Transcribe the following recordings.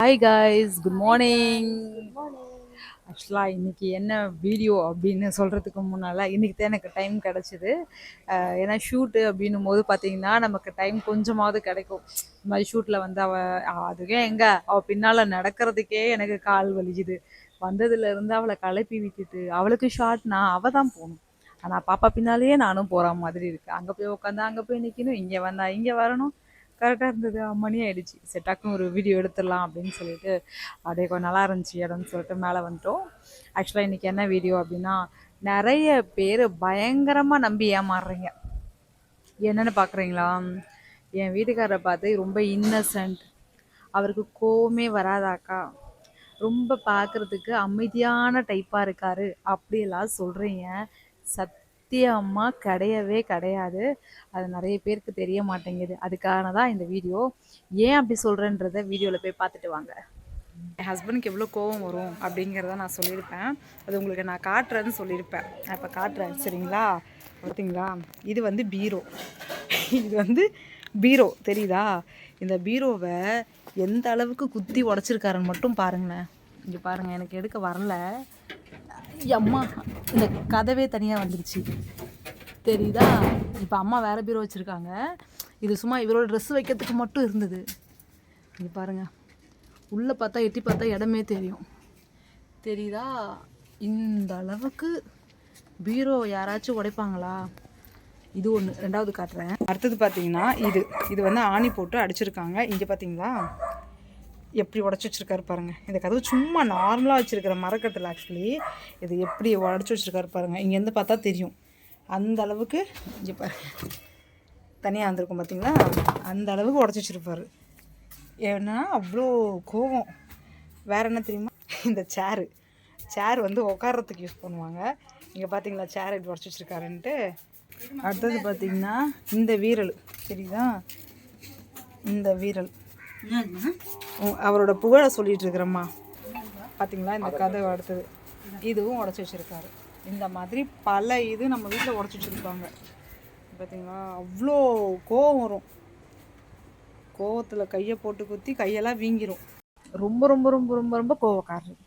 Hi guys good morning ஆக்சுவலாக இன்னைக்கு என்ன வீடியோ அப்படின்னு சொல்கிறதுக்கு முன்னால் இன்றைக்கி தான் எனக்கு டைம் கிடச்சிது. ஏன்னா ஷூட்டு அப்படின்னும் போது பார்த்தீங்கன்னா நமக்கு டைம் கொஞ்சமாவது கிடைக்கும். இந்த மாதிரி ஷூட்டில் வந்து அவள் அதுக்கே எங்கே? அவள் பின்னால் நடக்கிறதுக்கே எனக்கு கால் வலிக்குது. வந்ததுலேருந்து அவளை கிளப்பி விட்டுட்டு அவளுக்கு ஷார்ட்னா அவள் தான் போகணும். ஆனால் பாப்பா பின்னாலேயே நானும் போகிற மாதிரி இருக்குது அங்கே போய் உட்காந்தா அங்கே போய் நிற்கணும் இங்கே வந்தா இங்கே வரணும். கரெக்டாக இருந்தது. மணி ஆகிடுச்சு சரி டக்குன்னு ஒரு வீடியோ எடுத்துடலாம் அப்படின்னு சொல்லிட்டு அப்படியே கொஞ்சம் நல்லா இருந்துச்சு இடம்னு சொல்லிட்டு மேலே வந்துட்டோம். ஆக்சுவலாக இன்றைக்கி என்ன வீடியோ அப்படின்னா நிறைய பேர் பயங்கரமாக நம்பி ஏமாறுறீங்க. என்னென்னு பார்க்குறீங்களா என் வீட்டுக்காரரை பார்த்து ரொம்ப இன்னசென்ட் அவருக்கு கோவமே வராதாக்கா. ரொம்ப பார்க்குறதுக்கு அமைதியான டைப்பாக இருக்காரு. அப்படியெல்லாம் சொல்கிறீங்க சத் சத்தியமா கிடையவே கிடையாது. அது நிறைய பேருக்கு தெரிய மாட்டேங்குது. அதுக்காக தான் இந்த வீடியோ. ஏன் அப்படி சொல்கிறேன்றத வீடியோவில் போய் பார்த்துட்டு வாங்க. என் ஹஸ்பண்டுக்கு எவ்வளோ கோவம் வரும் அப்படிங்கிறத நான் சொல்லியிருப்பேன். அது உங்களுக்கு நான் காட்டுறேன்னு சொல்லியிருப்பேன். நான் இப்போ காட்டுறேன். சரிங்களா? பார்த்தீங்களா இது வந்து பீரோ. இது வந்து பீரோ. தெரியுதா? இந்த பீரோவை எந்த அளவுக்கு குத்தி உடச்சிருக்காருன்னு மட்டும் பாருங்களேன். இங்கே பாருங்கள் எனக்கு எடுக்க வரல. அம்மா இந்த கதவே தனியாக வந்துருச்சு. தெரியுதா? இப்போ அம்மா வேறு பீரோ வச்சுருக்காங்க. இது சும்மா இவரோட ட்ரெஸ் வைக்கிறதுக்கு மட்டும் இருந்தது. இங்கே பாருங்கள் உள்ளே பார்த்தா எட்டி பார்த்தா இடமே தெரியும். தெரியுதா? இந்த அளவுக்கு பீரோ யாராச்சும் உடைப்பாங்களா? இது ஒன்று ரெண்டாவது காட்டுறேன். அடுத்தது பார்த்தீங்கன்னா இது. இது வந்து ஆணி போட்டு அடிச்சிருக்காங்க. இங்கே பார்த்தீங்களா? எப்படி உடச்சி வச்சிருக்காரு பாருங்கள் இந்த கதவு சும்மா நார்மலாக வச்சுருக்கிற மரக்கட்டில் ஆக்சுவலி இது எப்படி உடச்சி வச்சிருக்காரு பாருங்கள் இங்கேருந்து பார்த்தா தெரியும். அந்த அளவுக்கு இங்கே பாருங்க தனியாக வந்திருக்கும் பார்த்தீங்களா அந்த அளவுக்கு உடச்சி வச்சுருப்பார். ஏன்னா அவ்வளோ கோவம். வேறு என்ன தெரியுமா? இந்த சேரு சேர் வந்து உட்காரத்துக்கு யூஸ் பண்ணுவாங்க. இங்கே பார்த்தீங்களா சேர் இப்படி உடச்சி வச்சிருக்காருன்ட்டு. அடுத்தது பார்த்திங்கன்னா இந்த வீரல். தெரியுதா? இந்த வீரல். அவரோட புகழை சொல்லிட்டு இருக்கிறம்மா. பார்த்தீங்களா இந்த கதை அடுத்தது. இதுவும் உடச்சி வச்சிருக்காரு. இந்த மாதிரி பல இது நம்ம வீட்டில் உடச்சி வச்சிருப்பாங்க பார்த்தீங்களா அவ்வளோ கோவம் வரும். கோவத்தில் கையை போட்டு குத்தி கையெல்லாம் வீங்கிரும். ரொம்ப ரொம்ப ரொம்ப ரொம்ப ரொம்ப கோவக்காரர்.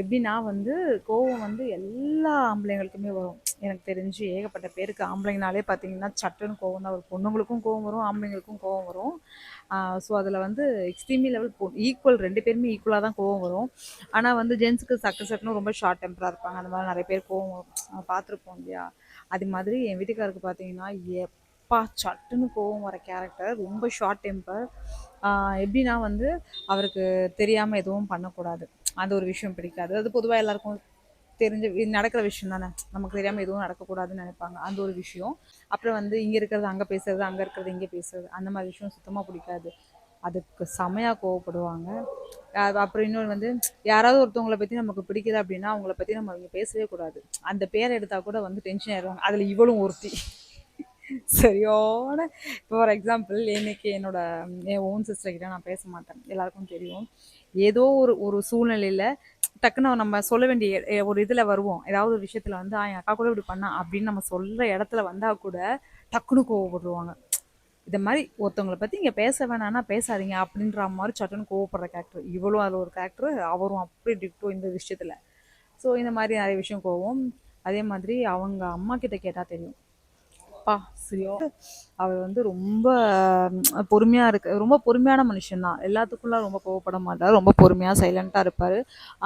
எப்படின்னா வந்து கோவம் வந்து எல்லா ஆம்பளைங்களுக்குமே வரும். எனக்கு தெரிஞ்சு ஏகப்பட்ட பேருக்கு ஆம்பளைங்கனாலே பார்த்தீங்கன்னா சட்டுன்னு கோவம் தான் வரும். பொண்ணுங்களுக்கும் கோவம் வரும் ஆம்பளைங்களுக்கும் கோவம் வரும். ஸோ அதில் வந்து எக்ஸ்ட்ரீமி லெவல் போ ஈக்குவல் ரெண்டு பேருமே ஈக்குவலாக தான் கோவம் வரும். ஆனால் வந்து ஜென்ஸுக்கு சக்கு சட்டுன்னு ரொம்ப ஷார்ட் டெம்பராக இருப்பாங்க. அந்த மாதிரி நிறைய பேர் கோவம் வரும். பார்த்துருப்போம் இல்லையா? அது மாதிரி என் வீட்டுக்காருக்கு பார்த்தீங்கன்னா எப்பா சட்டுன்னு கோவம் வர கேரக்டர் ரொம்ப ஷார்ட் டெம்பர் எப்படின்னா வந்து அவருக்கு தெரியாமல் எதுவும் பண்ணக்கூடாது. அந்த ஒரு விஷயம் பிடிக்காது. அது பொதுவாக எல்லாருக்கும் தெரிஞ்ச இது நடக்கிற விஷயம் தானே? நமக்கு தெரியாமல் எதுவும் நடக்கக்கூடாதுன்னு நினைப்பாங்க. அந்த ஒரு விஷயம். அப்புறம் வந்து இங்கே இருக்கிறது அங்கே பேசுறது அங்கே இருக்கிறது இங்கே பேசுறது அந்த மாதிரி விஷயம் சுத்தமாக பிடிக்காது. அதுக்கு செமையாக கோவப்படுவாங்க. அப்புறம் இன்னொன்று வந்து யாராவது ஒருத்தவங்களை பற்றி நமக்கு பிடிக்குது அப்படின்னா அவங்கள பற்றி நம்ம இங்கே பேசவே கூடாது. அந்த பேரை எடுத்தால் கூட வந்து டென்ஷன் ஆயிடுவாங்க அதில் இவளும் ஒருத்தி. சரியான இப்போ ஃபார் எக்ஸாம்பிள் இன்னைக்கு என்னோட என் ஓன் சிஸ்டர் கிட்ட நான் பேச மாட்டேன். எல்லாருக்கும் தெரியும். ஏதோ ஒரு ஒரு சூழ்நிலையில் டக்குன்னு நம்ம சொல்ல வேண்டிய ஒரு இதில் வருவோம். ஏதாவது ஒரு விஷயத்தில் வந்து "ஆ, என் அக்கா கூட இப்படி பண்ணா அப்படின்னு நம்ம சொல்கிற இடத்துல வந்தால் கூட டக்குன்னு கோவப்படுவாங்க. இதை மாதிரி ஒருத்தவங்களை பற்றி இங்கே பேச வேணாம்னா பேசாதீங்க அப்படின்ற மாதிரி சட்டுன்னு கோவப்படுற கேரக்டர் இவ்வளோ அதில் ஒரு கேரக்டர் அவரும் அப்படி டிக்டோ இந்த விஷயத்தில். ஸோ இந்த மாதிரி நிறைய விஷயம் கோவம். அதே மாதிரி அவங்க அம்மா கிட்ட கேட்டால் தெரியும். அப்பா சரியோ. அவர் வந்து ரொம்ப பொறுமையாக இருக்க ரொம்ப பொறுமையான மனுஷன் தான். எல்லாத்துக்குள்ள ரொம்ப கோவப்பட மாட்டார். ரொம்ப பொறுமையாக சைலண்ட்டாக இருப்பார்.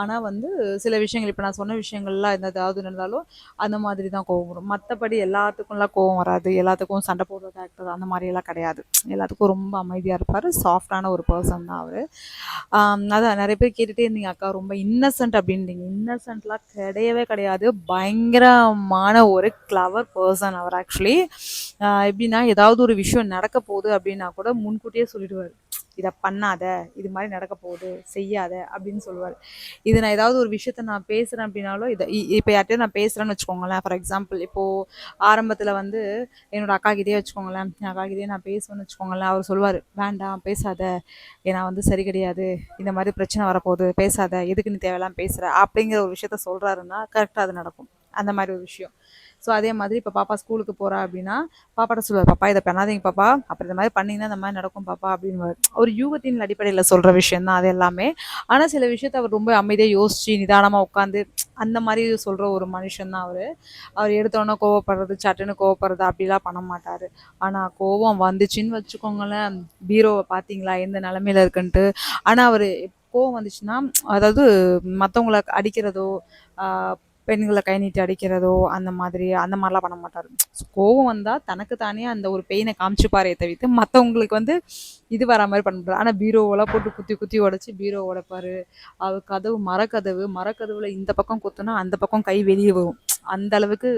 ஆனால் வந்து சில விஷயங்கள் இப்போ நான் சொன்ன விஷயங்கள்லாம் எந்த ஏதாவது நடந்தாலும் அந்த மாதிரி தான் கோவம் வரும். மற்றபடி எல்லாத்துக்கும்லாம் கோவம் வராது. எல்லாத்துக்கும் சண்டை போடுற கேரக்டர் அந்த மாதிரியெல்லாம் கிடையாது. எல்லாத்துக்கும் ரொம்ப அமைதியாக இருப்பார். சாஃப்டான ஒரு பர்சன் தான் அவர். அதான் நிறைய பேர் கேட்டுகிட்டே இருந்தீங்க அக்கா ரொம்ப இன்னசென்ட் அப்படின்றீங்க. இன்னசென்ட்லாம் கிடையவே கிடையாது. பயங்கரமான ஒரு கிளவர் பர்சன் அவர் ஆக்சுவலி எப்படின்னா ஏதாவது ஏதாவது ஒரு விஷயம் நடக்க போகுது அப்படின்னா கூட முன்கூட்டியே சொல்லிடுவார். இதை பண்ணாத இது மாதிரி நடக்க போகுது செய்யாத அப்படின்னு சொல்லுவார். இது நான் ஏதாவது ஒரு விஷயத்த நான் பேசுகிறேன் அப்படின்னாலும் இதை இப்போ யார்கிட்டயும் நான் பேசுகிறேன்னு வச்சுக்கோங்களேன் ஃபார் எக்ஸாம்பிள் இப்போது ஆரம்பத்தில் வந்து என்னோட அக்கா கிட்டே வச்சுக்கோங்களேன் என் அக்கா கிட்டே நான் பேசுவேன்னு வச்சுக்கோங்களேன் அவர் சொல்லுவார் வேண்டாம் பேசாத. ஏன்னா வந்து சரி கிடையாது. இந்த மாதிரி பிரச்சனை வரப்போகுது. பேசாத. எதுக்கு நீ தேவையெல்லாம் பேசுகிற அப்படிங்கிற ஒரு விஷயத்த சொல்கிறாருன்னா கரெக்டாக அது நடக்கும். அந்த மாதிரி ஒரு விஷயம். ஸோ அதே மாதிரி இப்போ பாப்பா ஸ்கூலுக்கு போகிறா அப்படின்னா பாப்பாட்ட சொல்லுவார் பாப்பா இதை பண்ணாதீங்க பாப்பா. அப்புறம் இந்த மாதிரி பண்ணிங்கன்னா இந்த மாதிரி நடக்கும் பாப்பா அப்படின்னு ஒரு யூகத்தின் அடிப்படையில் சொல்கிற விஷயம் தான் அது எல்லாமே. ஆனால் சில விஷயத்த அவர் ரொம்ப அமைதியாக யோசித்து நிதானமாக உட்காந்து அந்த மாதிரி சொல்கிற ஒரு மனுஷன் தான் அவர். அவர் எடுத்தோன்னே கோவப்படுறது சட்டுன்னு கோவப்படுறது அப்படிலாம் பண்ண மாட்டார். ஆனால் கோவம் வந்துச்சுன்னு வச்சுக்கோங்களேன். பீரோவை பார்த்தீங்களா? எந்த நிலமையில இருக்குன்ட்டு. ஆனால் அவர் கோவம் வந்துச்சுன்னா அதாவது மற்றவங்கள அடிக்கிறதோ பெண்களை கை நீட்டி அடிக்கிறதோ அந்த மாதிரி அந்த மாதிரிலாம் பண்ண மாட்டார். கோவம் வந்தால் தனக்கு தானே அந்த ஒரு பெயினை காமிச்சுப்பாரே தவிர்த்து மற்றவங்களுக்கு வந்து இது வரா மாதிரி பண்ண மாட்டார். ஆனால் பீரோவெல்லாம் போட்டு குத்தி குத்தி உடச்சி பீரோ உடைப்பார். அவர் கதவு மரக்கதவு மரக்கதவுல இந்த பக்கம் குத்துனா அந்த பக்கம் கை வெளியே வரும். அந்த அளவுக்கு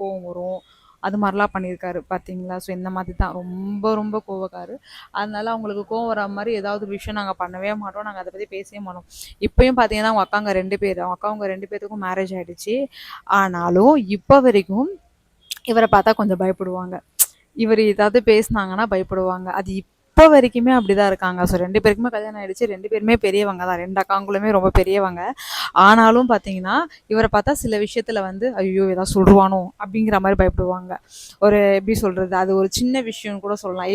கோவம் வரும். அது மாதிரிலாம் பண்ணியிருக்காரு பார்த்தீங்களா? ஸோ இந்த மாதிரி தான். ரொம்ப ரொம்ப கோவக்காரு. அதனால அவங்களுக்கு கோவம் வர மாதிரி ஏதாவது விஷயம் நாங்கள் பண்ணவே மாட்டோம். நாங்கள் அதை பற்றி பேசவே மாட்டோம். இப்பயும் பார்த்தீங்கன்னா அவங்க அக்காங்க ரெண்டு பேர். அவங்க அக்காவங்க ரெண்டு பேர்த்துக்கும் மேரேஜ் ஆகிடுச்சு ஆனாலும் இப்போ வரைக்கும் இவரை பார்த்தா கொஞ்சம் பயப்படுவாங்க. இவர் ஏதாவது பேசினாங்கன்னா பயப்படுவாங்க. அது இப்போ வரைக்குமே அப்படிதான் இருக்காங்க. ஸோ ரெண்டு பேருக்குமே கல்யாணம் ஆயிடுச்சு. ரெண்டு பேருமே பெரியவங்க தான். ரெண்டு அக்காங்களுமே ரொம்ப பெரியவங்க. ஆனாலும் பார்த்தீங்கன்னா இவரை பார்த்தா சில விஷயத்துல வந்து ஐயோ ஏதாவது சொல்லுவானோ? அப்படிங்கிற மாதிரி பயப்படுவாங்க. ஒரு எப்படி சொல்றது? அது ஒரு சின்ன விஷயம்னு கூட சொல்லலாம்.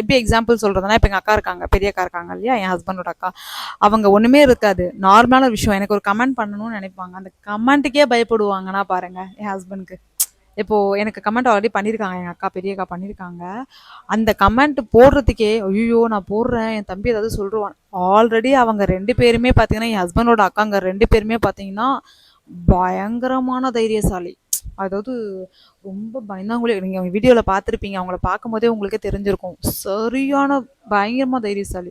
எப்படி எக்ஸாம்பிள் சொல்றதுன்னா இப்போ எங்கள் அக்கா இருக்காங்க. பெரிய அக்கா இருக்காங்க இல்லையா? என் ஹஸ்பண்டோட அக்கா. அவங்க ஒண்ணுமே இருக்காது. நார்மலான விஷயம். எனக்கு ஒரு கமெண்ட் பண்ணணும்னு நினைப்பாங்க. அந்த கமெண்ட்டுக்கே பயப்படுவாங்கன்னா பாருங்க என் ஹஸ்பண்ட்க்கு இப்போ எனக்கு கமெண்ட் ஆல்ரெடி பண்ணியிருக்காங்க எங்கள் அக்கா பெரிய அக்கா பண்ணியிருக்காங்க அந்த கமெண்ட் போடுறதுக்கே ஐயோ நான் போடுறேன் என் தம்பி ஏதாவது சொல்லுவான். ஆல்ரெடி அவங்க ரெண்டு பேருமே பார்த்தீங்கன்னா என் ஹஸ்பண்டோட அக்காங்க ரெண்டு பேருமே பார்த்தீங்கன்னா பயங்கரமான தைரியசாலி. அதாவது ரொம்ப பயந்தாங்களே நீங்கள் அவங்க வீடியோவில் பார்த்துருப்பீங்க அவங்கள பார்க்கும்போதே உங்களுக்கே தெரிஞ்சிருக்கும். சரியான பயங்கரமாக தைரியசாலி.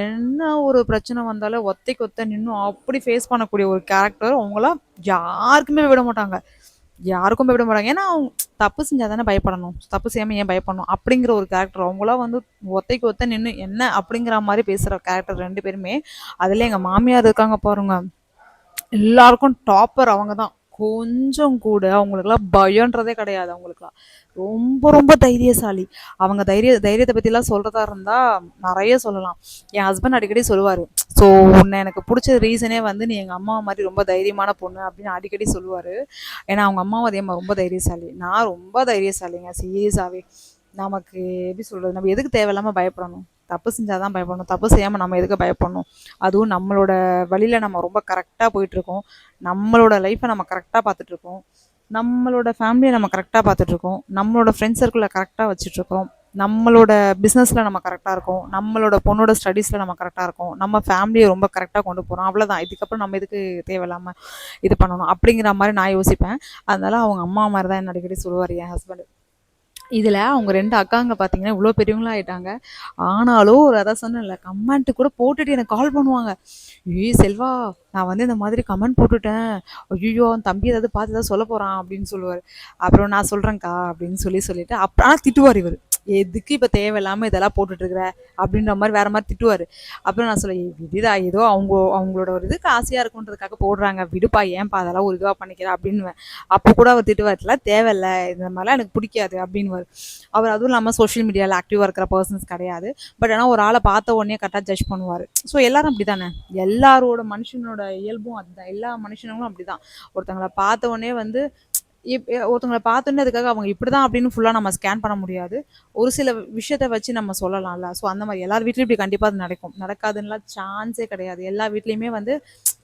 என்ன ஒரு பிரச்சனை வந்தாலும் ஒத்தைக்கு ஒத்த நின்று அப்படி ஃபேஸ் பண்ணக்கூடிய ஒரு கேரக்டர் அவங்களாம் யாருக்குமே விட மாட்டாங்க. யாருக்கும் பயப்பட மாட்டாங்க. ஏன்னா அவங்க தப்பு செஞ்சால் தானே பயப்படணும். தப்பு செய்யாமல் ஏன் பயப்படணும்? அப்படிங்கிற ஒரு கேரக்டர் அவங்களாம் வந்து ஒத்தைக்கு ஒத்த நின்று என்ன அப்படிங்கிற மாதிரி பேசுகிற கேரக்டர் ரெண்டு பேருமே அதில் எங்கள் மாமியார் இருக்காங்க பாருங்க. எல்லாருக்கும் டாப்பர் அவங்க தான் கொஞ்சம் கூட அவங்களுக்குலாம் பயன்றதே கிடையாது அவங்களுக்குலாம் ரொம்ப ரொம்ப தைரியசாலி. அவங்க தைரிய தைரியத்தை பற்றிலாம் சொல்கிறதா இருந்தால் நிறைய சொல்லலாம். என் ஹஸ்பண்ட் அடிக்கடி சொல்லுவார் ஸோ உன்னை எனக்கு பிடிச்ச ரீசனே வந்து நீ எங்கள் அம்மா மாதிரி ரொம்ப தைரியமான பொண்ணு அப்படின்னு அடிக்கடி சொல்லுவார். ஏன்னா அவங்க அம்மாவும் அதே மாதிரி ரொம்ப தைரியசாலி. நான் ரொம்ப தைரியசாலிங்க. சீரியஸாகவே நமக்கு எப்படி சொல்கிறது நம்ம எதுக்கு தேவையில்லாமல் பயப்படணும்? தப்பு செஞ்சால் தான் பயப்படணும். தப்பு செய்யாமல் நம்ம எதுக்கு பயப்படணும்? அதுவும் நம்மளோட வழியில் நம்ம ரொம்ப கரெக்டாக போயிட்டுருக்கோம். நம்மளோட லைஃப்பை நம்ம கரெக்டாக பார்த்துட்ருக்கோம் நம்மளோட ஃபேமிலியை நம்ம கரெக்டாக பார்த்துட்ருக்கோம் நம்மளோட ஃப்ரெண்ட்ஸ் சர்க்கிளில் கரெக்டாக வச்சுட்ருக்கோம் நம்மளோட பிஸ்னஸில் நம்ம கரெக்டாக இருக்கோம். நம்மளோட பொண்ணோட ஸ்டடீஸில் நம்ம கரெக்டாக இருக்கோம். நம்ம ஃபேமிலியை ரொம்ப கரெக்டாக கொண்டு போகிறோம் அவ்வளோதான் இதுக்கப்புறம் நம்ம எதுக்கு தேவையில்லாமல் இது பண்ணணும்? அப்படிங்கிற மாதிரி நான் யோசிப்பேன். அதனால் அவங்க அம்மா மாதிரி தான் என்ன அடிக்கடி சொல்லுவார் என் ஹஸ்பண்ட் இதில் அவங்க ரெண்டு அக்காங்க பார்த்தீங்கன்னா இவ்வளோ பெரியவங்களா ஆயிட்டாங்க. ஆனாலும் ஒரு அதான் சொன்னேன்ல கமெண்ட் கூட போட்டுட்டு எனக்கு கால் பண்ணுவாங்க. ஏய் செல்வா நான் வந்து இந்த மாதிரி கமெண்ட் போட்டுட்டேன். ஐயோ அவன் தம்பி ஏதாவது பார்த்து ஏதாவது சொல்ல போகிறான் அப்படின்னு சொல்லுவார். அப்புறம் நான் சொல்கிறேன்க்கா அப்படின்னு சொல்லி சொல்லிட்டு அப்புறம் ஆனால் திட்டுவார் இவர். எதுக்கு இப்போ தேவையில்லாமல் இதெல்லாம் போட்டுட்ருக்குற? இருக்கிற அப்படின்ற மாதிரி வேறு மாதிரி திட்டுவார். அப்புறம் நான் சொல்லுவேன் "ஏய், ஏதோ அவங்க அவங்களோட ஒரு இதுக்கு ஆசையாக இருக்குன்றதுக்காக போடுறாங்க. விடுப்பா ஏன்பா அதெல்லாம் ஒரு இதுவாக பண்ணிக்கிற? அப்படின்னுவேன். அப்போ கூட அவர் திட்டுவார் தேவையில்லை தேவையில்ல. இந்த மாதிரிலாம் எனக்கு பிடிக்காது. அப்படின்னுவார். அவர் அதுவும் இல்லாமல் சோஷியல் மீடியாவில் ஆக்டிவாக இருக்கிற பர்சன்ஸ் கிடையாது. பட் ஆனால் ஒரு ஆளை பார்த்த உடனே கரெக்டாக ஜட்ஜ் பண்ணுவார். ஸோ எல்லாரும் அப்படி தானே எல்லாரோட மனுஷனோட இயல்பும் அதுதான். எல்லா மனுஷனுங்களும் அப்படி தான் ஒருத்தங்களை பார்த்த உடனே வந்து இப் ஒருத்தவங்களை பார்த்தோன்னே அதுக்காக அவங்க இப்படி தான் அப்படின்னு ஃபுல்லாக நம்ம ஸ்கேன் பண்ண முடியாது. ஒரு சில விஷயத்த வச்சு நம்ம சொல்லலாம்ல. ஸோ அந்த மாதிரி எல்லார் வீட்லேயும் இப்படி கண்டிப்பாக அது நடக்கும். நடக்காதுன்னா சான்ஸே கிடையாது. எல்லா வீட்லேயுமே வந்து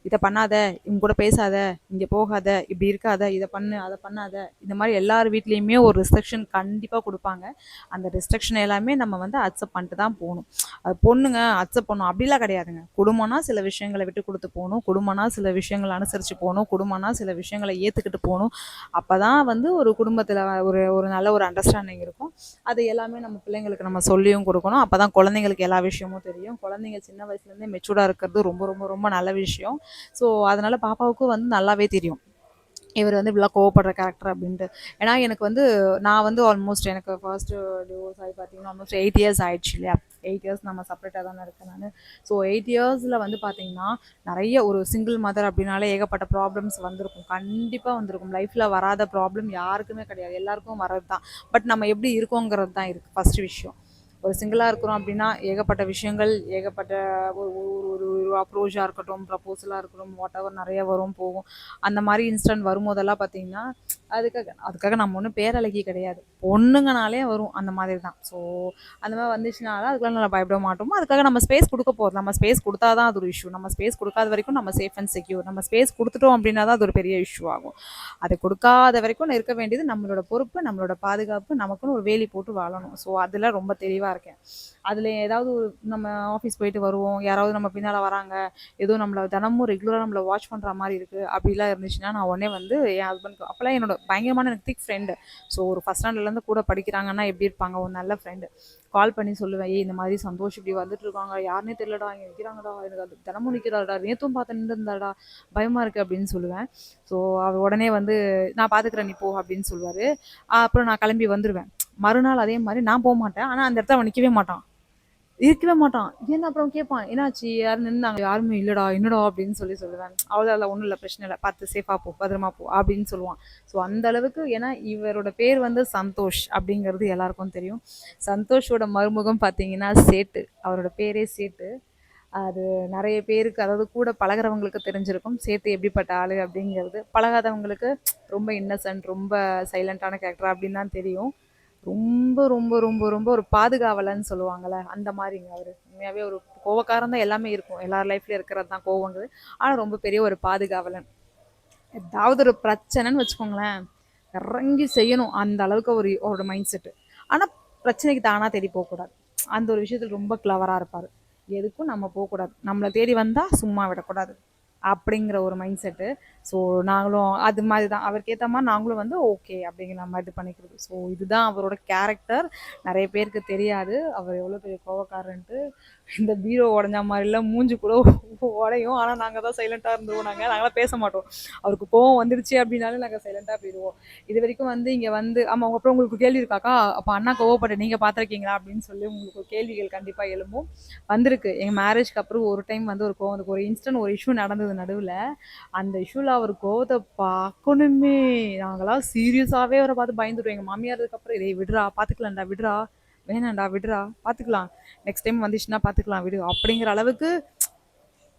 இதை பண்ணாத இவங்க கூட பேசாத இங்கே போகாத இப்படி இருக்காத இதை பண்ணு அதை பண்ணாத. இந்த மாதிரி எல்லார் வீட்லேயுமே ஒரு ரெஸ்ட்ரிக்ஷன் கண்டிப்பாக கொடுப்பாங்க. அந்த ரெஸ்ட்ரிக்ஷன் எல்லாமே நம்ம வந்து அக்செப்ட் பண்ணிட்டு தான் போகணும். அது பொண்ணுங்க அக்செப்ட் பண்ணணும். அப்படிலாம் கிடையாதுங்க. குடும்பம்னா சில விஷயங்களை விட்டு கொடுத்து போகணும். குடும்பம்னா சில விஷயங்களை அனுசரித்து போகணும். குடும்பம்னா சில விஷயங்களை ஏற்றுக்கிட்டு போகணும். அப்போ தான் வந்து ஒரு குடும்பத்தில் ஒரு ஒரு நல்ல ஒரு அண்டர்ஸ்டாண்டிங் இருக்கும். அது எல்லாமே நம்ம பிள்ளைங்களுக்கு நம்ம சொல்லியும் கொடுக்கணும். அப்போ தான் குழந்தைங்களுக்கு எல்லா விஷயமும் தெரியும். குழந்தைங்க சின்ன வயசுலேருந்தே மெச்சூர்டாக இருக்கிறது ரொம்ப ரொம்ப ரொம்ப நல்ல விஷயம். ஸோ அதனால் பாப்பாவுக்கும் வந்து நல்லாவே தெரியும். இவர் வந்து இப்படிலாம் கோவப்படுற கேரக்டர் அப்படின்ட்டு. ஏன்னா எனக்கு வந்து நான் வந்து ஆல்மோஸ்ட் எனக்கு ஃபர்ஸ்ட்டு டிவோர்ஸ் ஆகி பார்த்தீங்கன்னா ஆல்மோஸ்ட் எயிட் இயர்ஸ் ஆயிடுச்சு இல்லையா? எயிட் இயர்ஸ் நம்ம செப்பரேட்டாக தானே இருக்கேன் நான். ஸோ எயிட் இயர்ஸில் வந்து பார்த்தீங்கன்னா நிறைய ஒரு சிங்கிள் மதர் அப்படின்னாலே ஏகப்பட்ட ப்ராப்ளம்ஸ் வந்திருக்கும். கண்டிப்பாக வந்திருக்கும். லைஃப்பில் வராத ப்ராப்ளம் யாருக்குமே கிடையாது. எல்லாருக்கும் வர்றது தான் பட் நம்ம எப்படி இருக்கோங்கிறது தான் இருக்குது ஃபஸ்ட்டு விஷயம். ஒரு சிங்கிளாக இருக்கிறோம் அப்படின்னா ஏகப்பட்ட விஷயங்கள் ஏகப்பட்ட ஒரு ஒரு ஒரு ஒரு அப்ரோச்சாக இருக்கட்டும் ப்ரப்போசலாக இருக்கட்டும் வாட் எவர் நிறைய வரும் போகும். அந்த மாதிரி இன்ஸ்டன்ட் வரும்போதெல்லாம் பார்த்தீங்கன்னா அதுக்காக அதுக்காக நம்ம ஒன்றும் பேரழகி கிடையாது. பொண்ணுங்கனாலே வரும் அந்த மாதிரி தான். ஸோ அந்த மாதிரி வந்துச்சுனால அதுக்கெல்லாம் நம்ம பயப்பட மாட்டோமோ அதுக்காக நம்ம ஸ்பேஸ் கொடுக்க போகிறோம் நம்ம ஸ்பேஸ் கொடுத்தா தான் அது ஒரு இஷ்யூ நம்ம ஸ்பேஸ் கொடுக்காத வரைக்கும் நம்ம சேஃப் அண்ட் செக்யூர் நம்ம ஸ்பேஸ் கொடுத்துட்டோம் அப்படின்னா தான் அது ஒரு பெரிய இஷ்யூ ஆகும். அதை கொடுக்காத வரைக்கும் இருக்க வேண்டியது நம்மளோட பொறுப்பு நம்மளோட பாதுகாப்பு நமக்குன்னு ஒரு வேலி போட்டு வாழணும். ஸோ அதில் ரொம்ப தெளிவாக இருக்கேன். அதில் ஏதாவது ஒரு நம்ம ஆஃபீஸ் போயிட்டு வருவோம். யாராவது நம்ம பின்னால் வராங்க. ஏதோ நம்மளை தினமும் ரெகுலராக நம்மளை வாட்ச் பண்ணுற மாதிரி இருக்குது அப்படிலாம் இருந்துச்சுன்னா நான் உடனே வந்து என் ஹஸ்பண்ட்க்கு அப்போல்லாம் என்னோட பயங்கரமான எனக்கு திக் ஃப்ரெண்டு ஸோ ஒரு ஃபஸ்ட் ஸ்டாண்டர்ட்லேருந்து கூட படிக்கிறாங்கன்னா எப்படி இருப்பாங்க? ஒரு நல்ல ஃப்ரெண்டு கால் பண்ணி சொல்லுவேன் ஏய் இந்த மாதிரி சந்தோஷம் இப்படி வந்துட்டு இருக்காங்க. யாருனே தெரியலடா இங்கே நிற்கிறாங்கடா எனக்கு அது தினமும் நிற்கிறாடா நேற்றும் பார்த்து நின்றுருந்தாடா பயமாக இருக்குது அப்படின்னு சொல்லுவேன். ஸோ அவர் உடனே வந்து நான் பார்த்துக்கிறேன் நீ போ அப்படின்னு சொல்லுவார். அப்புறம் நான் கிளம்பி வந்துடுவேன் மறுநாள் அதே மாதிரி நான் போக மாட்டேன். ஆனால் அந்த இடத்துல அவன் நிற்கவே மாட்டான். இருக்கவே மாட்டான். என்ன அப்புறம் கேட்பான் என்னாச்சு? யாரும் நின்னாங்க? யாருமே இல்லைடா என்னடா? அப்படின்னு சொல்லி சொல்லுவேன். அவ்வளோ அதில் ஒன்றும் இல்லை பிரச்சனை இல்லை. பார்த்து சேஃபாக போ பத்திரமா போ அப்படின்னு சொல்லுவான். ஸோ அந்த அளவுக்கு ஏன்னா இவரோட பேர் வந்து சந்தோஷ் அப்படிங்கிறது எல்லாருக்கும் தெரியும். சந்தோஷோட மறுமுகம் பார்த்தீங்கன்னா சேட்டு. அவரோட பேரே சேட்டு. அது நிறைய பேருக்கு அதாவது கூட பழகுறவங்களுக்கு தெரிஞ்சிருக்கும். சேர்த்து எப்படிப்பட்ட ஆள் அப்படிங்கிறது. பழகாதவங்களுக்கு ரொம்ப இன்னசென்ட் ரொம்ப சைலண்ட்டான கேரக்டர் அப்படின்னு தான் தெரியும். ரொம்ப ரொம்ப ரொம்ப ரொம்ப ஒரு பாதுகாவலன்னு சொல்லுவாங்கள்ல அந்த மாதிரிங்க அவர். உண்மையாகவே ஒரு கோவக்காரன் தான் எல்லாமே இருக்கும். எல்லார் லைஃப்லேயும் இருக்கிறது தான் கோவங்கிறது ஆனால் ரொம்ப பெரிய ஒரு பாதுகாவலன். ஏதாவது ஒரு பிரச்சனைன்னு வச்சுக்கோங்களேன் இறங்கி செய்யணும். அந்த அளவுக்கு ஒரு ஒரு மைண்ட் செட்டு ஆனால் பிரச்சனைக்கு தானாக தேடி போகக்கூடாது. அந்த ஒரு விஷயத்தில் ரொம்ப கிளவராக இருப்பார். எதுக்கும் நம்ம போகக்கூடாது. நம்மளை தேடி வந்தால் சும்மா விடக்கூடாது. அப்படிங்கிற ஒரு மைண்ட் செட்டு ஸோ நாங்களும் அது மாதிரி தான் அவருக்கு ஏற்ற மாதிரி நாங்களும் வந்து ஓகே அப்படிங்கிற மாதிரி இது பண்ணிக்கிறது. ஸோ இதுதான் அவரோட கேரக்டர் நிறைய பேருக்கு தெரியாது. அவர் எவ்வளோ பெரிய கோவக்காரன்ட்டு இந்த பீரோ உடஞ்ச மாதிரிலாம் மூஞ்சி கூட உடையும். ஆனால் நாங்கள் தான் சைலண்ட்டாக இருந்துவோம் நாங்கள் நாங்களாம் பேச மாட்டோம். அவருக்கு கோவம் வந்துருச்சு அப்படின்னாலும் நாங்கள் சைலண்ட்டாக போயிடுவோம் இது வரைக்கும் வந்து இங்கே வந்து ஆமாம் அப்புறம் உங்களுக்கு கேள்வி இருக்காக்கா அப்போ அண்ணா கோவப்பட்டு நீங்கள் பார்த்துருக்கீங்களா? அப்படின்னு சொல்லி உங்களுக்கு கேள்விகள் கண்டிப்பாக எழும்பும். வந்திருக்கு. எங்கள் மேரேஜ்க்கு அப்புறம் ஒரு டைம் வந்து ஒரு கோவம் ஒரு இன்ஸ்டன்ட் ஒரு இஷ்யூ நடந்தது நடுவில். அந்த இஷ்யூவில் அவர் கோவத்தை பார்க்கணுமே. நாங்களாம் சீரியஸாகவே அவரை பார்த்து பயந்துடுவோம் எங்கள் மாமியார் அதுக்கப்புறம் இதை விடுறா பார்த்துக்கலாம்டா விடுறா. வேணாண்டா விடுறா. பார்த்துக்கலாம் நெக்ஸ்ட் டைம் வந்துச்சுன்னா பார்த்துக்கலாம் விடு. அப்படிங்கிற அளவுக்கு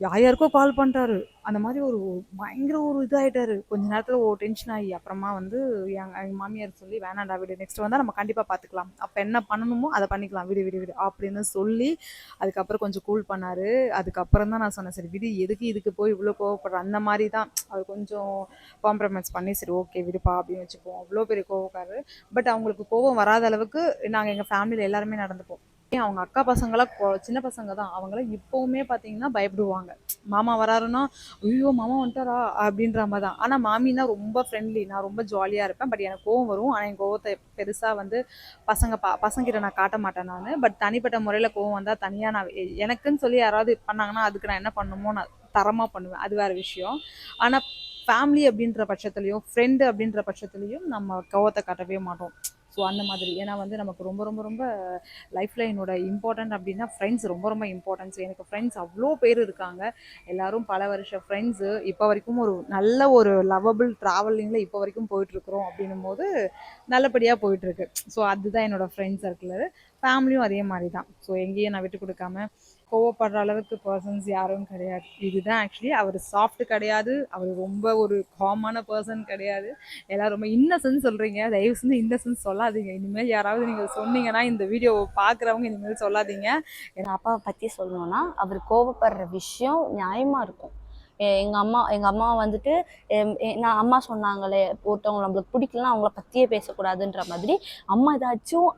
யார் யாருக்கோ கால் பண்ணுறாரு அந்த மாதிரி ஒரு பயங்கர ஒரு இதாகிட்டாரு கொஞ்ச நேரத்தில் ஒரு டென்ஷன் ஆகி அப்புறமா வந்து என் எங்கள் மாமியார் சொல்லி வேணாண்டா விடு. நெக்ஸ்ட் வந்தால் நம்ம கண்டிப்பாக பார்த்துக்கலாம் அப்போ என்ன பண்ணணுமோ அதை பண்ணிக்கலாம். விடு விடு விடு. அப்படின்னு சொல்லி அதுக்கப்புறம் கொஞ்சம் கூல் பண்ணார். அதுக்கப்புறம் தான் நான் சொன்னேன் சரி விடு. எதுக்கு இதுக்கு போய் இவ்வளோ கோவப்படுற? அந்த மாதிரி தான். அவர் கொஞ்சம் காம்ப்ரமைஸ் பண்ணி சரி ஓகே விடுப்பா. அப்படின்னு வச்சுப்போம் அவ்வளோ பெரிய கோவக்காரர். பட் அவங்களுக்கு கோவம் வராத அளவுக்கு நாங்கள் எங்கள் ஃபேமிலியில் எல்லாருமே நடந்துப்போம். அவங்க அக்கா பசங்களாம் சின்ன பசங்க தான். அவங்களாம் இப்போவுமே பார்த்தீங்கன்னா பயப்படுவாங்க. மாமா வராருன்னா ஐயோ மாமா வந்துட்டாரா? அப்படின்ற மாதிரி தான். ஆனால் மாமின்னா ரொம்ப ஃப்ரெண்ட்லி நான் ரொம்ப ஜாலியாக இருப்பேன். பட் எனக்கு கோவம் வரும். ஆனால் என் கோவத்தை பெருசாக வந்து பசங்க பா பசங்கிட்ட நான் காட்ட மாட்டேன் நான். பட் தனிப்பட்ட முறையில் கோவம் வந்தால் தனியாக நான் எனக்குன்னு சொல்லி யாராவது பண்ணாங்கன்னா அதுக்கு நான் என்ன பண்ணுமோ நான் தரமாக பண்ணுவேன். அது வேறு விஷயம். ஆனால் ஃபேமிலி அப்படின்ற பட்சத்துலையும் ஃப்ரெண்டு அப்படின்ற பட்சத்துலையும் நம்ம கோவத்தை காட்டவே மாட்டோம். ஸோ அந்த மாதிரி. ஏன்னா வந்து நமக்கு ரொம்ப ரொம்ப ரொம்ப லைஃப்பில் என்னோட இம்பார்ட்டன்ட் அப்படின்னா ஃப்ரெண்ட்ஸ் ரொம்ப ரொம்ப இம்பார்ட்டன்ஸ் எனக்கு ஃப்ரெண்ட்ஸ் அவ்வளோ பேர் இருக்காங்க. எல்லாரும் பல வருஷ ஃப்ரெண்ட்ஸு இப்போ வரைக்கும் ஒரு நல்ல ஒரு லவபிள் ட்ராவலிங்கில் இப்போ வரைக்கும் போயிட்டுருக்குறோம் அப்படின்னும் போது நல்லபடியாக போயிட்டுருக்கு. ஸோ அதுதான் என்னோடய ஃப்ரெண்ட்ஸ் சர்க்கிள் ஃபேமிலியும் அதே மாதிரி தான். ஸோ எங்கேயும் நான் விட்டு கொடுக்காம கோவப்படுற அளவுக்கு பர்சன்ஸ் யாரும் கிடையாது. இதுதான் ஆக்சுவலி அவர் சாஃப்ட் கிடையாது. அவர் ரொம்ப ஒரு காமான பர்சன் கிடையாது. எல்லாம் ரொம்ப இன்னசென்ஸ் சொல்கிறீங்க தயவு செஞ்சு இன்னசென்ஸ் சொல்லாதீங்க. இனிமேல் யாராவது நீங்கள் சொன்னீங்கன்னா இந்த வீடியோவை பார்க்குறவங்க இனிமேல் சொல்லாதீங்க. எங்கள் அப்பாவை பற்றி சொல்லணும்னா அவர் கோவப்படுற விஷயம் நியாயமாக இருக்கும். எங்கள் அம்மா எங்கள் அம்மா வந்துட்டு எம், எ- நான் அம்மா சொன்னாங்களே ஒருத்தவங்க நம்மளுக்கு பிடிக்கலாம் அவங்கள பற்றியே பேசக்கூடாதுன்ற மாதிரி அம்மா ஏதாச்சும்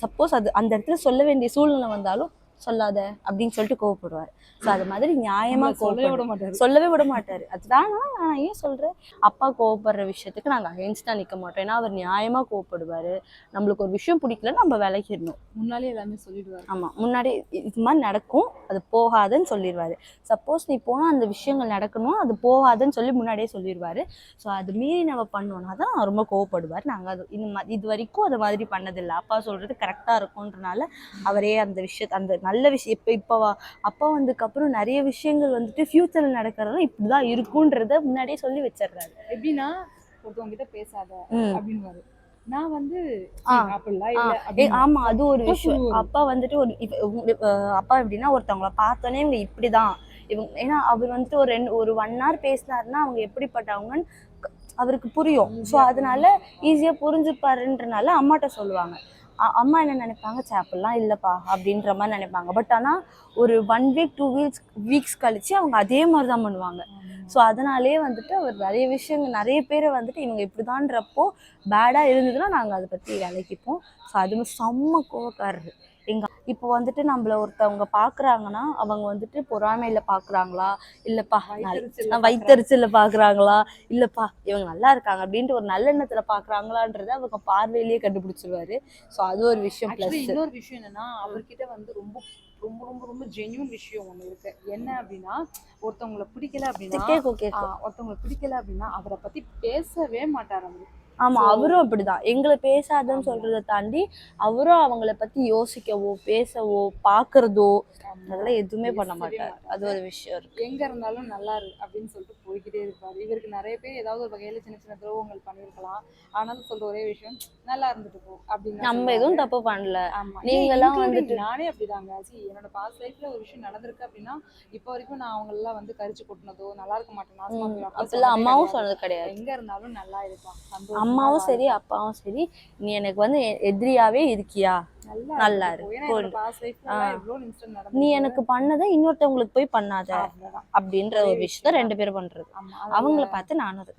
சப்போஸ் அது அந்த இடத்துல சொல்ல வேண்டிய சூழ்நிலை வந்தாலும் சொல்லாத அப்படின்னு சொல்லிட்டு கோவப்படுவார். ஸோ அது மாதிரி நியாயமா கோவப்படு விட மாட்டாரு சொல்லவே விட மாட்டாரு அதுதான் நான் ஏன் சொல்றேன்? அப்பா கோவப்படுற விஷயத்துக்கு நாங்க அகைன்ஸ்டா நிக்க மாட்டோம். ஏன்னா அவர் நியாயமா கோவப்படுவாரு. நம்மளுக்கு ஒரு விஷயம் பிடிக்கல நம்ம விலகிடணும். முன்னாலே எல்லாமே சொல்லிடுவாரு. ஆமாம் முன்னாடி இது மாதிரி நடக்கும். அது போகாதுன்னு சொல்லிடுவாரு. சப்போஸ் நீ போனால் அந்த விஷயங்கள் நடக்கணும் அது போகாதுன்னு சொல்லி முன்னாடியே சொல்லிடுவாரு. ஸோ அது மீறி நம்ம பண்ணோம்னா தான் ரொம்ப கோவப்படுவார். நாங்கள் அது இந்த இது வரைக்கும் அது மாதிரி பண்ணதில்லை. அப்பா சொல்கிறது கரெக்டாக இருக்கும்ன்றனால அவரே அந்த விஷயத்த அந்த நல்ல விஷயம். இப்போ இப்போ அப்பா வந்ததுக்கப்புறம் நிறைய விஷயங்கள் வந்துட்டு ஃப்யூச்சரில் நடக்கிறதெல்லாம் இப்படி தான் இருக்குன்றத முன்னாடியே சொல்லி வச்சிடுறாரு. எப்படின்னா ஒருத்தவங்க கிட்ட பேசாத ம். அப்படின்வாரு நான் வந்து அப்படின்னு ஆமா அது ஒரு விஷயம். அப்பா வந்துட்டு ஒரு அப்பா எப்படின்னா ஒருத்தவங்கள பார்த்தோன்னே இவங்க இப்படிதான். இவங்க ஏன்னா அவர் வந்துட்டு ஒரு ரெண்டு ஒரு ஒன் ஹவர் பேசினாருன்னா அவங்க எப்படிப்பட்டவங்கன்னு அவருக்கு புரியும். ஸோ அதனால ஈஸியா புரிஞ்சுப்பாருன்றனால அம்மாட்ட சொல்லுவாங்க. அம்மா என்ன நினைப்பாங்க? சே அப்படிலாம் இல்லைப்பா அப்படின்ற மாதிரி நினைப்பாங்க. பட் ஆனால் ஒரு one week two weeks weeks கழிச்சு அவங்க அதே மாதிரி தான் பண்ணுவாங்க ஸோ அதனாலே வந்துட்டு அவர் நிறைய விஷயங்கள் நிறைய பேரை வந்துட்டு இவங்க இப்படிதான்றப்போ பேடாக இருந்ததுன்னா நாங்கள் அதை பற்றி விலகிப்போம் ஸோ அது செம்ம கோவக்காரரு. எங்க இப்போ வந்துட்டு நம்மள ஒருத்தவங்க பார்க்குறாங்கன்னா அவங்க வந்துட்டு பொறாமையில பார்க்குறாங்களா இல்லைப்பா வயித்தெரிச்சல்ல நான் வைத்தறிச்சல பார்க்குறாங்களா இல்லைப்பா இவங்க நல்லா இருக்காங்க அப்படின்ட்டு ஒரு நல்லெண்ணத்தில் பார்க்குறாங்களான்றத அவங்க பார்வையிலேயே கண்டுபிடிச்சிருவாரு. ஸோ அது ஒரு விஷயம் ப்ளஸ் இன்னொரு விஷயம் என்னன்னா அவர்கிட்ட வந்து ரொம்ப ரொம்ப ரொம்ப ரொம்ப ஜென்யூன் விஷயம் ஒண்ணு இருக்கு. என்ன அப்படின்னா ஒருத்தவங்கள பிடிக்கல அப்படின்னா ஒருத்தவங்கள பிடிக்கல அப்படின்னா அவரை பத்தி பேசவே மாட்டார் அவரு. ஆமா அவரும் அப்படிதான். எங்களை பேசாதன்னு சொல்றதை தாண்டி அவரும் அவங்கள பத்தி யோசிக்கவோ பேசவோ பார்க்கறதோ அதெல்லாம் எதுவுமே பண்ண மாட்டார். அது ஒரு விஷயம் இருக்கு. எங்க இருந்தாலும் நல்லா இரு அப்படின்னு சொல்லிட்டு போய்கிட்டே இருப்பாரு. இவருக்கு நிறைய பேர் ஏதாவது ஒரு வகையில சின்ன சின்ன துரோகங்கள் பண்ணியிருக்கலாம். ஆனாலும் சொல்ற ஒரே விஷயம் நல்லா இருந்துட்டு போ அப்படின்னு நம்ம. எதுவும் தப்பு பண்ணல. நீங்கெல்லாம் including வந்துட்டு- நானே அப்படிதாங்க. see என்னோட பாஸ்ட் லைஃப்ல ஒரு விஷயம் நடந்திருக்கு அப்படின்னா இப்போ வரைக்கும் நான் அவங்க எல்லாம் வந்து கரிச்சு கொட்டினதோ நல்லா இருக்க மாட்டேன் அம்மாவும். சொன்னது கிடையாது. எங்க இருந்தாலும் நல்லா இருப்பான் அம்மாவும் சரி. அப்பாவும் சரி நீ எனக்கு வந்து எதிரியாவே இருக்கியா நல்லா நல்லா இருந்துட்டு போ. இரு. ஏன்னா என்னோட போடு. பாஸ்ட் லைஃப்ல ஆ. எவ்வளவு இன்சிடென்ட் நீ எனக்கு பண்ணதை இன்னொருத்தவங்களுக்கு போய் பண்ணாத அப்படின்ற ஒரே விஷயத்த ரெண்டு பேரும் பண்றது அவங்கள பார்த்து நானும் அதை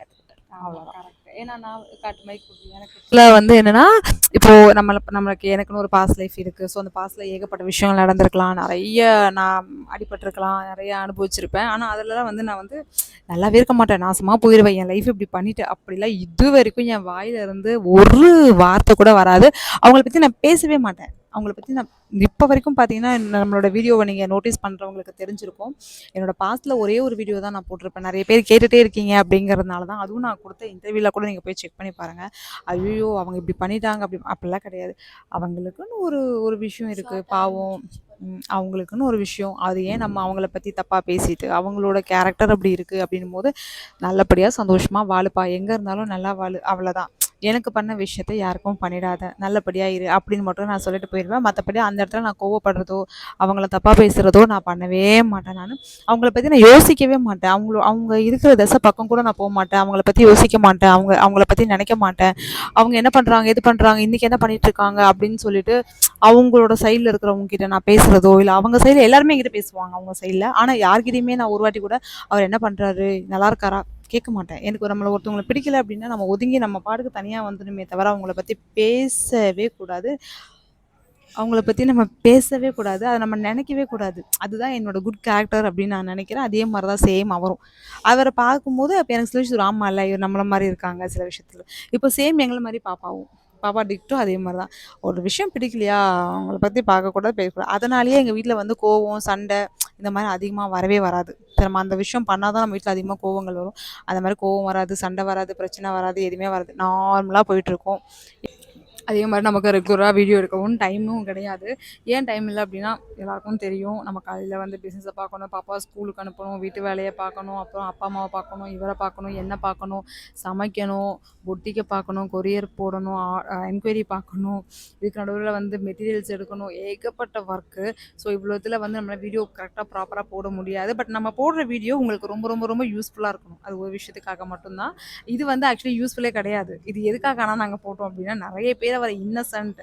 எனக்கு வந்து என்னன்னா இப்போ நம்மள நம்மளுக்கு எனக்குன்னு ஒரு பாஸ் லைஃப் இருக்கு. ஸோ அந்த பாஸ்ல ஏகப்பட்ட விஷயங்கள் நடந்திருக்கலாம். நிறைய நான் அடிபட்டிருக்கலாம் நிறைய அனுபவிச்சிருப்பேன். ஆனால் அதிலலாம் வந்து நான் வந்து நல்லாவே இருக்க மாட்டேன். நாசமா போயிடுவேன் என் லைஃப் இப்படி பண்ணிட்டு அப்படிலாம் இது வரைக்கும் என் வாயில இருந்து ஒரு வார்த்தை கூட வராது. அவங்கள பற்றி நான் பேசவே மாட்டேன். அவங்கள பற்றி நான் இப்போ வரைக்கும் பார்த்தீங்கன்னா நம்மளோட வீடியோவை நீங்கள் நோட்டீஸ் பண்ணுறவங்களுக்கு தெரிஞ்சிருக்கும். என்னோட பாஸ்ட்ல ஒரே ஒரு வீடியோ தான் நான் போட்டிருப்பேன். நிறைய பேர் கேட்டுட்டே இருக்கீங்க அப்படிங்கிறதுனால தான். அதுவும் நான் கொடுத்த இன்டர்வியூவில் கூட நீங்கள் போய் செக் பண்ணி பாருங்கள் ஐயோ அவங்க இப்படி பண்ணிட்டாங்க அப்படி அப்படிலாம் கிடையாது. அவங்களுக்குன்னு ஒரு ஒரு விஷயம் இருக்குது பாவம். அவங்களுக்குன்னு ஒரு விஷயம். அது ஏன் நம்ம அவங்கள பற்றி தப்பாக பேசிட்டு அவங்களோட கேரக்டர் அப்படி இருக்குது அப்படின்னும் போது நல்லபடியாக சந்தோஷமாக வாழுப்பா. எங்கே இருந்தாலும் நல்லா வாழு. அவ்வளோதான் எனக்கு பண்ண விஷயத்த யாருக்கும் பண்ணிடாத நல்லபடியாக இரு அப்படின்னு மட்டும் நான் சொல்லிட்டு போயிடுவேன் மற்றபடி அந்த இடத்துல நான் கோவப்படுறதோ அவங்கள தப்பாக பேசுகிறதோ நான் பண்ணவே மாட்டேன் நான். அவங்கள பற்றி நான் யோசிக்கவே மாட்டேன். அவங்கள அவங்க இருக்கிற தசை பக்கம் கூட நான் போக மாட்டேன். அவங்கள பற்றி யோசிக்க மாட்டேன். அவங்க அவங்கள பற்றி நினைக்க மாட்டேன். அவங்க என்ன பண்ணுறாங்க எது பண்ணுறாங்க இன்றைக்கி என்ன பண்ணிகிட்டு இருக்காங்க அப்படின்னு சொல்லிட்டு அவங்களோட சைடில் இருக்கிறவங்க கிட்ட நான் பேசுகிறதோ இல்லை அவங்க சைடில் எல்லாருமே என்கிட்ட பேசுவாங்க அவங்க சைடில் ஆனால் யார்கிட்டையுமே நான் ஒரு வாட்டி கூட அவர் என்ன பண்ணுறாரு நல்லா இருக்காரா? கேட்க மாட்டேன் எனக்கு நம்மளை ஒருத்தவங்களை பிடிக்கல அப்படின்னா நம்ம ஒதுங்கி நம்ம பாட்டுக்கு தனியாக வந்துடுமே தவிர அவங்கள பற்றி பேசவே கூடாது. அவங்கள பற்றி நம்ம பேசவே கூடாது. அதை நம்ம நினைக்கவே கூடாது. அதுதான் என்னோடய குட் கேரக்டர் அப்படின்னு நான் நினைக்கிறேன். அதே மாதிரி தான் சேம் அவரும். அவரை பார்க்கும்போது அப்போ எனக்கு சில விஷயம் ஆமாம் இல்லை இவர் நம்மளை மாதிரி இருக்காங்க சில விஷயத்தில். இப்போ சேம் எங்களை மாதிரி பாப்பாவும். பாப்பா டிக்ட்டும் அதே மாதிரி தான் ஒரு விஷயம் பிடிக்கலையா? அவங்கள பற்றி பார்க்கக்கூடாது பேசக்கூடாது அதனாலேயே எங்கள் வீட்டில் வந்து கோவம் சண்டை இந்த மாதிரி அதிகமாக வரவே வராது. நம்ம அந்த விஷயம் பண்ணால் தான் நம்ம வீட்டில் அதிகமாக கோவங்கள் வரும். அந்த மாதிரி கோவம் வராது சண்டை வராது பிரச்சனை வராது எதுவுமே வராது. நார்மலாக போயிட்டுருக்கோம் அதே மாதிரி நமக்கு ரெகுலராக வீடியோ எடுக்கவும் டைமும் கிடையாது. ஏன் டைம் இல்லை அப்படின்னா எல்லாருக்கும் தெரியும். நம்ம காலையில் வந்து பிஸ்னஸை பார்க்கணும். பாப்பா ஸ்கூலுக்கு அனுப்பணும். வீட்டு வேலையை பார்க்கணும். அப்புறம் அப்பா அம்மாவை பார்க்கணும். இவரை பார்க்கணும். என்ன பார்க்கணும். சமைக்கணும். பொட்டிக்கை பார்க்கணும். கொரியர் போடணும். என்கொயரி பார்க்கணும். இதுக்கு நடுவில் வந்து மெட்டீரியல்ஸ் எடுக்கணும். ஏகப்பட்ட ஒர்க்கு ஸோ இவ்வளோத்தில் வந்து நம்மளை வீடியோ கரெக்டாக ப்ராப்பராக போட முடியாது. பட் நம்ம போடுற வீடியோ உங்களுக்கு ரொம்ப ரொம்ப ரொம்ப யூஸ்ஃபுல்லாக இருக்கணும். அது ஒரு விஷயத்துக்காக மட்டும்தான். இது வந்து ஆக்சுவலி யூஸ்ஃபுல்லே கிடையாது. இது எதுக்காக ஆனால் நாங்கள் போட்டோம் அப்படின்னா நிறைய பேர் அவர் இன்னசென்ட்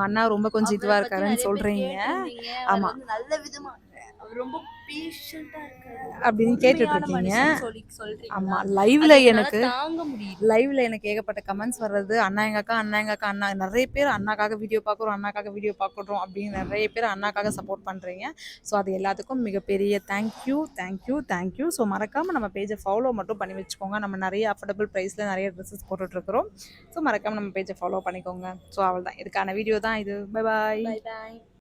அண்ணா ரொம்ப கொஞ்சம் இதுவாக இருக்காருன்னு சொல்கிறீங்க ஆமா. நல்ல விதமா ரொம்ப அப்படின்னு கேட்டுட்டு இருக்கீங்க. ஆமா லைவ்ல எனக்கு லைவ்ல எனக்கு ஏகப்பட்ட கமெண்ட்ஸ் வர்றது அண்ணா எங்க அக்கா அண்ணா எங்க அக்கா அண்ணா. நிறைய பேர் அண்ணாக்காக வீடியோ பார்க்குறோம் அண்ணாக்காக வீடியோ பார்க்குறோம் அப்படின்னு நிறைய பேர் அண்ணாக்காக சப்போர்ட் பண்றீங்க. ஸோ அது எல்லாத்துக்கும் மிகப்பெரிய தேங்க்யூ தேங்க்யூ தேங்க்யூ ஸோ மறக்காம நம்ம பேஜை ஃபாலோ மட்டும் பண்ணி வச்சுக்கோங்க. நம்ம நிறைய அஃபோர்டபுள் ப்ரைஸ்ல நிறைய ட்ரெஸ்ஸஸ் போட்டுட்டு இருக்கிறோம். ஸோ மறக்காம நம்ம பேஜை ஃபாலோ பண்ணிக்கோங்க. ஸோ அவள் தான் இதுக்கான வீடியோ தான் இது. Bye bye bye bye